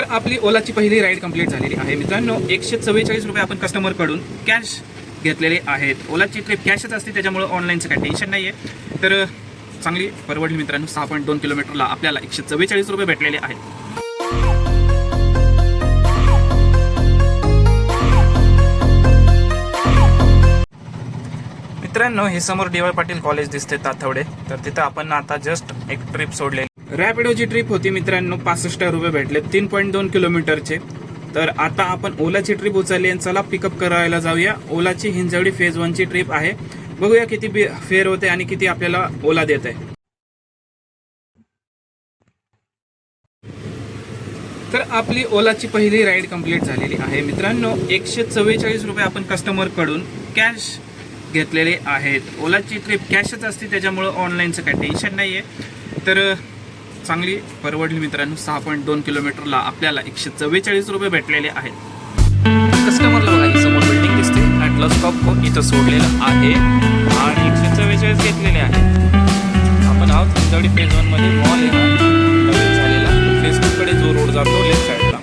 तर आपली ओलाची पहिली राईड कंप्लीट झालेली आहे. मित्रांनो एकशे चव्वेचाळीस रुपये आपण कस्टमरकडून कॅश घेतलेले आहेत. ओलाची ट्रिप कॅशच असते त्याच्यामुळे ऑनलाईनचं काही टेन्शन नाही आहे तर चांगली परवडली मित्रांनो सहा पॉईंट दोन किलोमीटरला आपल्याला एकशे चव्वेचाळीस रुपये भेटलेले आहेत. मित्रांनो हे समोर डी वाय पाटील कॉलेज दिसते ताथवडे तर तिथं आपण आता जस्ट एक ट्रिप सोडलेली रॅपिडोची ट्रिप होती मित्रांनो पासष्ट रुपये भेटले तीन पॉईंट दोन किलोमीटरचे. तर आता आपण ओलाची ट्रिप उचलली आणि चला पिकअप करायला जाऊया. ओलाची हिंजवडी फेज वनची ट्रिप आहे. बघूया किती बी- फेअर होते आणि किती आपल्याला ओला देत आहे. तर आपली ओलाची पहिली राईड कंप्लीट झालेली आहे. मित्रांनो एकशे चव्वेचाळीस रुपये आपण कस्टमरकडून कॅश घेतलेले आहेत. ओलाची ट्रिप कॅशच असते त्याच्यामुळं ऑनलाईनचं काही टेन्शन नाही आहे तर चांगली परवडली मित्रांनो. सहा पॉईंट दोन किलोमीटरला आपल्याला एकशे चव्वेचाळीस रुपये भेटलेले आहेत. कस्टमरला बघा ही समोर बिल्डिंग दिसते. ॲटलस स्टॉप हो, इथं सोडलेलं आहे. आणि एकशे चव्वेचाळीस घेतलेले आहे. आपण आहोत हिंजवडी फेज वनमध्ये. मॉल आहे नवीन झालेला. फेज टू कडे जो रोड जातो लेफ्ट साईडला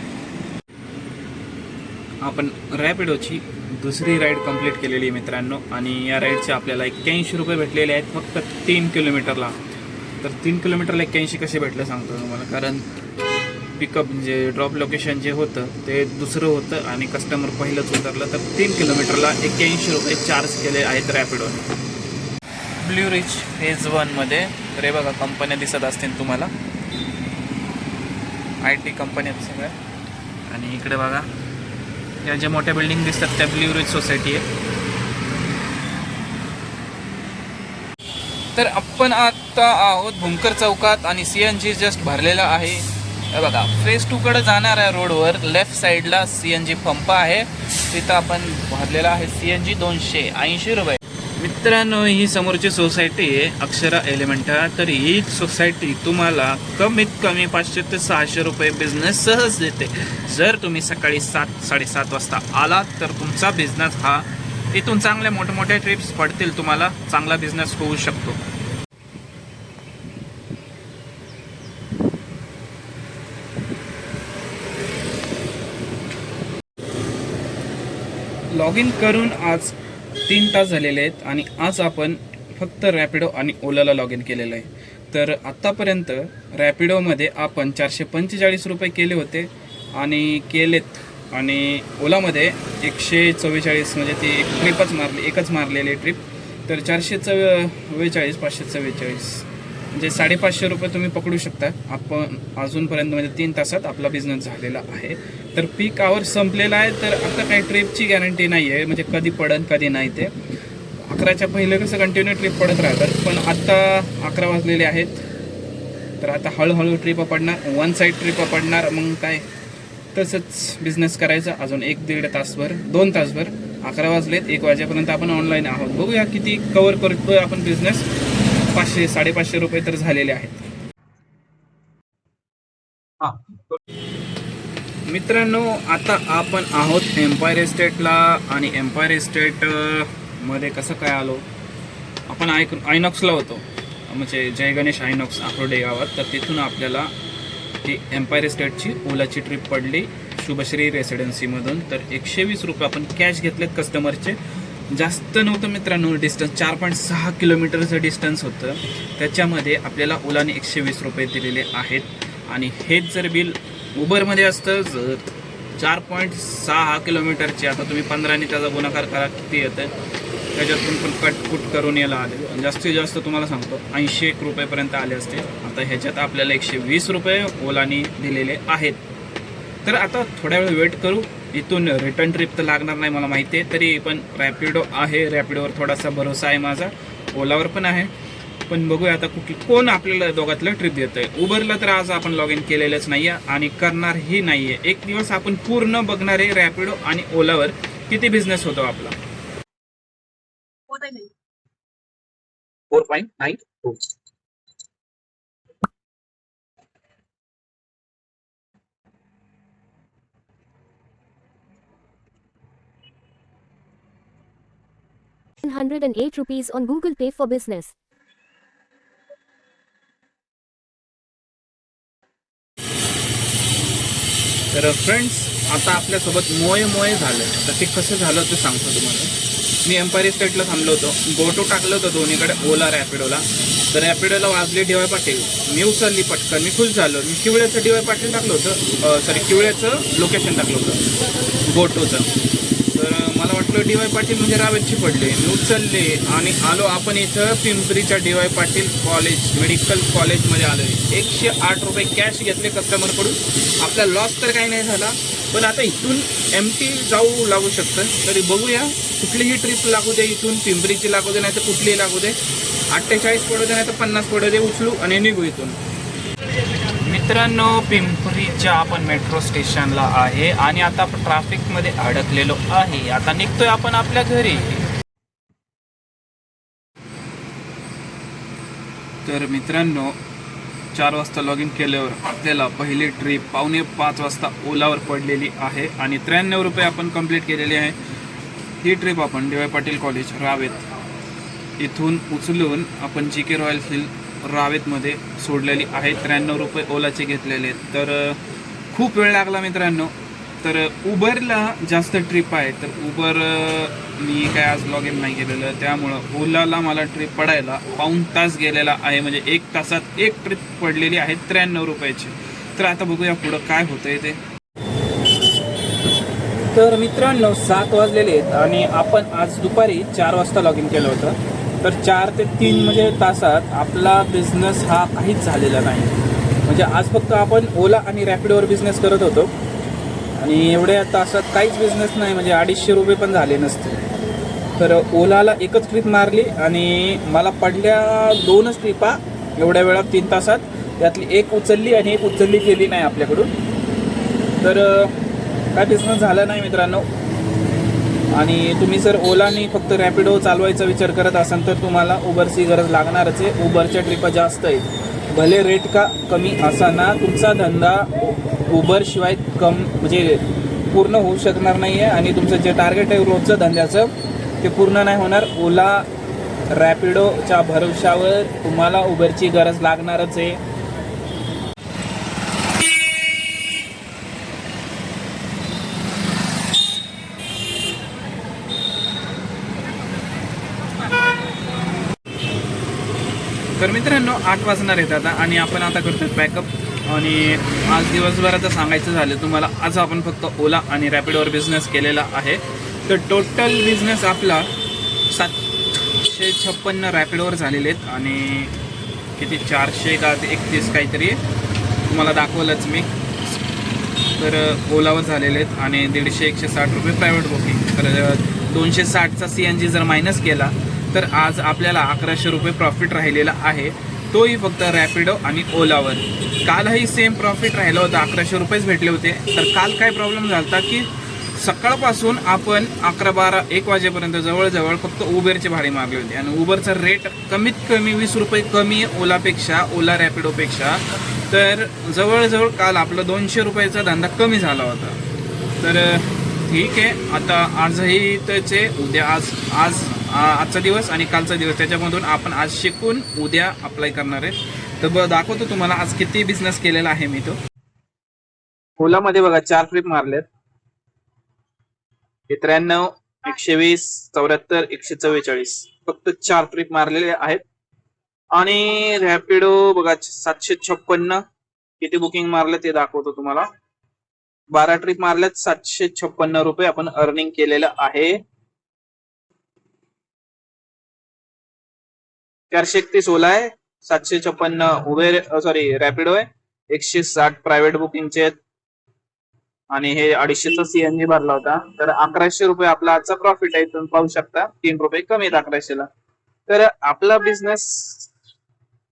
आपण रॅपिडोची दुसरी राईड कंप्लीट केलेली आहे मित्रांनो. आणि या राईडचे आपल्याला एक्क्याऐंशी रुपये भेटलेले आहेत. फक्त तीन किलोमीटरला. तर तीन किलोमीटरला एक्क्याऐंशी कसे भेटलं सांगतो तुम्हाला. कारण पिकअप म्हणजे ड्रॉप लोकेशन जे होतं ते दुसरं होतं आणि कस्टमर पहिलंच उतरलं. तर तीन किलोमीटरला एक्क्याऐंशी रुपये चार्ज केले आहेत रॅपिडोने ब्ल्यू रिच फेज वनमध्ये तर हे बघा कंपन्या दिसत असतील तुम्हाला. आय टी कंपन्या आहेत सगळ्या. आणि इकडे बघा या ज्या मोठ्या बिल्डिंग दिसतात त्या ब्ल्यू रिच सोसायटी आहे तर आपण आज आहोत भुंकर चौकात आणि सी एन जी जस्ट भरलेला आहे. हे बघा फेज टूकडे आहे रोडवर लेफ्ट साईडला सी एन जी पंप आहे. तिथं आपण भरलेला आहे सी एन जी दोनशे ऐंशी रुपये. मित्रांनो ही समोरची सोसायटी आहे अक्षरा एलिमेंटा तर ही सोसायटी तुम्हाला कमीत कमी पाचशे ते सहाशे रुपये बिझनेस सहज देते. जर तुम्ही सकाळी सात साडेसात वाजता आलात तर तुमचा बिझनेस हा इथून चांगल्या मोठमोठ्या ट्रिप्स पडतील. तुम्हाला चांगला बिझनेस होऊ शकतो. लॉग इन करून आज तीन तास झालेले आहेत आणि आज आपण फक्त रॅपिडो आणि ओलाला लॉग इन केलेलं आहे. तर आत्तापर्यंत रॅपिडोमध्ये आपण चारशे पंचेचाळीस रुपये केले होते आणि केलेत आणि ओलामध्ये एकशे चव्वेचाळीस म्हणजे ती एक ट्रिपच मारली एकच मारलेली ट्रिप तर चारशे चव्वेचाळीस पाचशे चव्वेचाळीस. म्हणजे साडेपाचशे रुपये तुम्ही पकडू शकता. आपण अजूनपर्यंत म्हणजे तीन तासात आपला बिझनेस झालेला आहे. तर पीक आवर संपलेला आहे तर आता काही ट्रिपची गॅरंटी नाही आहे म्हणजे कधी पडन कधी नाही ते. अकराच्या पहिले कसं कंटिन्यू ट्रिप पडत राहतात. पण आत्ता अकरा वाजलेले आहेत. तर आता हळूहळू ट्रिप पडणार वन साईड ट्रिप पडणार मग काय? तसंच बिझनेस करायचा. अजून एक दीड तासभर दोन तासभर. अकरा वाजलेत एक वाजेपर्यंत आपण ऑनलाईन आहोत. बघूया किती कवर करतोय आपण बिझनेस पाचशे साडेपाचशे रुपये तर झालेले आहेत. मित्रांनो आता आपण आहोत एम्पायर एस्टेटला आणि एम्पायर एस्टेटमध्ये कसं काय आलो? आपण आय आयनॉक्सला होतो. म्हणजे जय गणेश आयनॉक्स आठवडे गावात. तर तिथून आपल्याला ती एम्पायर एस्टेटची ओलाची ट्रिप पडली. शुभश्री रेसिडेन्सीमधून तर एकशे वीस रुपये आपण कॅश घेतलेत कस्टमरचे जास्त नव्हतं मित्रांनो डिस्टन्स चार पॉईंट सहा किलोमीटरचं डिस्टन्स होतं. त्याच्यामध्ये आपल्याला ओलाने एकशे वीस रुपये दिलेले आहेत. आणि हेच जर बिल उबरमध्ये असतं जर चार पॉईंट सहा किलोमीटरचे आता तुम्ही पंधराने त्याचा गुणाकार करा किती येतं? त्याच्यातून पण कटकूट करून यायला आले. जास्तीत जास्त तुम्हाला सांगतो ऐंशी एक रुपयेपर्यंत आले असते. आता ह्याच्यात आपल्याला एकशे वीस रुपये ओलानी दिलेले आहेत. तर आता थोड्या वेळ वेट करू. इथून रिटर्न ट्रिप तर लागणार नाही मला माहिती आहे. तरी पण रॅपिडो आहे. रॅपिडोवर थोडासा भरोसा आहे माझा. ओलावर पण आहे. पण बघूया आता कुठली कोण आपल्याला दोघातलं ट्रिप देत आहे उबरला तर आज आपण लॉग इन केलेलंच नाही आहे आणि करणारही नाही आहे एक दिवस आपण पूर्ण बघणार आहे रॅपिडो आणि ओलावर किती बिझनेस होतो आपला? Four point nine two hundred and eight rupees on Google Pay for business. तर uh, फ्रेंड्स आता आपल्यासोबत मोय मोय झालं. तर ते कसं झालं ते सांगतो तुम्हाला. मी एम्पायर स्टेटला थांबलो होतो. गोटो टाकलं होतं दोन्हीकडे ओला रॅपिडोला तर रॅपिडोला वाजले डीवाय पाटील मी उचलली पटकन. मी खुश झालो. मी किवळ्याचं डीवाय पाटील टाकलं होतं. सॉरी किवळ्याचं लोकेशन टाकलं होतं. गोटोचं तर मला वाटलं डी वाय पाटील म्हणजे रावेतची पडले. मी उचलले आणि आलो आपण इथं पिंपरीच्या D Y Patil college medical कॉलेजमध्ये आलो एकशे आठ रुपये कॅश घेतले कस्टमरकडून आपला लॉस तर काही नाही झाला पण आता इथून एम टी जाऊ लागू शकतं. तरी बघूया कुठलीही ट्रिप लागू दे इथून पिंपरीची लागू दे नाही तर कुठलीही लागू दे. अठ्ठेचाळीस पडू दे नाही तर पन्नास पडू दे उचलू आणि निघू इथून. मित्रांनो पिंपरीच्या आपण मेट्रो स्टेशनला आहे आणि आता आपण ट्रॅफिकमध्ये अडकलेलो आहे. आता निघतोय आपण आपल्या घरी. तर मित्रांनो चार वाजता लॉग इन केल्यावर आपल्याला पहिली ट्रिप पावणे पाच वाजता ओलावर पडलेली आहे आणि त्र्याण्णव रुपये आपण कंप्लीट केलेली आहे. ही ट्रिप आपण D Y Patil college Ravet इथून उचलून आपण जी के रॉयल हिल रावेतमध्ये सोडलेली आहे. त्र्याण्णव रुपये ओलाचे घेतलेले आहेत. तर खूप वेळ लागला मित्रांनो. तर उबरला जास्त ट्रिप आहे. तर उबर मी काय आज लॉग इन नाही केलेलं त्यामुळं ओलाला मला ट्रिप पडायला पाऊण तास गेलेला आहे. म्हणजे एक तासात एक ट्रिप पडलेली आहे त्र्याण्णव रुपयाची. तर आता बघूया पुढं काय होतंय ते. तर मित्रांनो सात वाजलेले आहेत आणि आपण आज दुपारी चार वाजता लॉग इन केलं होतं. तर चार ते तीन म्हणजे तासात आपला बिझनेस हा काहीच झालेला नाही. म्हणजे आज फक्त आपण ओला आणि रॅपिडोवर बिझनेस करत होतो. आणि एवढ्या तासात काहीच बिझनेस नाही म्हणजे अडीचशे रुपये पण झाले नसते. तर ओलाला एकच ट्रिप मारली आणि मला पडल्या दोनच ट्रिपा एवढ्या वेळात तीन तासात. त्यातली एक उचलली आणि एक उचलली गेली नाही आपल्याकडून. तर काय बिझनेस झाला नाही मित्रांनो. आणि तुम्ही जर ओलाने फक्त रॅपिडो चालवायचा विचार करत असाल तर तुम्हाला उबरची गरज लागणारच आहे. उबरच्या ट्रिपा जास्त आहेत. भले रेट का कमी असाना तुमचा धंदा उबरशिवाय कम म्हणजे पूर्ण होऊ शकणार नाही आहे आणि तुमचं जे टार्गेट आहे रोजचं धंद्याचं ते पूर्ण नाही होणार. ओला रॅपिडोच्या भरवशावर तुम्हाला उबरची गरज लागणारच आहे. तर मित्रांनो आठ वाजणार आहेत आता आणि आपण आता करतो पॅकअप आणि आज दिवसभराचं सांगायचं झालं तुम्हाला आज आपण फक्त ओला आणि रॅपिडोवर बिझनेस केलेला आहे. तर टोटल बिझनेस आपला सातशे छप्पन्न रॅपिडोवर झालेले आहेत आणि किती? चारशे का ते एकतीस काहीतरी तुम्हाला दाखवलंच मी. तर ओलावर झालेले आहेत आणि दीडशे एकशे साठ रुपये प्रायव्हेट बुकिंग तर दोनशे साठचा सी एन जी जर मायनस केला तर आज आपल्याला अकराशे रुपये प्रॉफिट राहिलेला आहे. तोही फक्त रॅपिडो आणि ओलावर कालही सेम प्रॉफिट राहिलं होतं अकराशे रुपयेच भेटले होते. तर काल काय प्रॉब्लेम झाला होता की सकाळपासून आपण अकरा बारा एक वाजेपर्यंत जवळजवळ फक्त उबेरचे भाडे मागले होते. आणि उबरचा रेट कमीत कमी वीस रुपये कमी ओलापेक्षा ओला रॅपिडोपेक्षा तर जवळजवळ काल आपला दोनशे रुपयाचा धंदा कमी झाला होता. तर ठीक आहे. आता आजही त्याचे उद्या आज आज आजचा दिवस आणि कालचा दिवस. त्याच्यामधून आपण आज शिकून उद्या अप्लाय करणार आहे तर दाखवतो तुम्हाला आज किती बिझनेस केलेला आहे मी तो. ओलामध्ये बघा चार ट्रिप मारलेत. त्र्याण्णव एकशे वीस चौऱ्याहत्तर एकशे चव्वेचाळीस. फक्त चार ट्रिप मारलेले आहेत. आणि रॅपिडो बघा सातशे छप्पन्न. किती बुकिंग मारले ते दाखवतो तुम्हाला. बारा ट्रिप मारल्यात सातशे छप्पन्न रुपये आपण अर्निंग केलेलं आहे. चारशे एकतीस ओला आहे सातशे छप्पन्न उबेर सॉरी रॅपिडो आहे एकशे साठ प्रायव्हेट बुकिंगचे आहेत. आणि हे अडीचशेचा सीएनजी भरला होता. तर अकराशे रुपये आपला आजचा प्रॉफिट आहे तुम्ही पाहू शकता. तीन रुपये कमी आहेत अकराशेला. तर आपला बिझनेस